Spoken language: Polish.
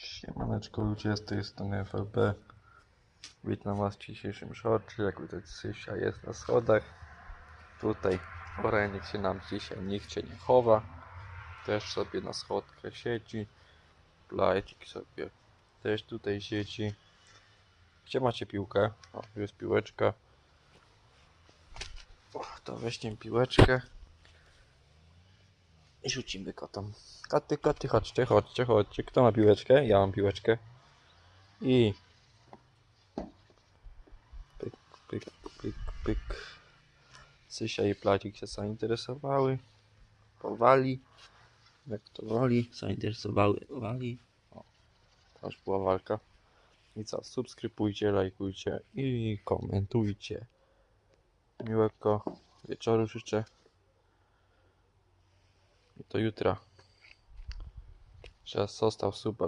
Siemaneczko ludzie, z tej strony FLB. Witam was w dzisiejszym shorcie, jak widać Sysia jest na schodach. Tutaj Orenik się nam dzisiaj nigdzie nie chowa. Też sobie na schodkach siedzi. Plajcik sobie też tutaj siedzi. Gdzie macie piłkę? O, jest piłeczka. O, to weźmiemy piłeczkę. Rzucimy kotom. Koty, koty, chodźcie, chodźcie, chodźcie. Kto ma piłeczkę? Ja mam piłeczkę. I... Pyk, pyk, pyk, pyk. Sysia i Placik się zainteresowały. Powali. Jak to woli. Zainteresowały. Wali. O, to już była walka. I co? Subskrybujcie, lajkujcie i komentujcie. Miłego wieczoru życzę. To jutra. Że został suba.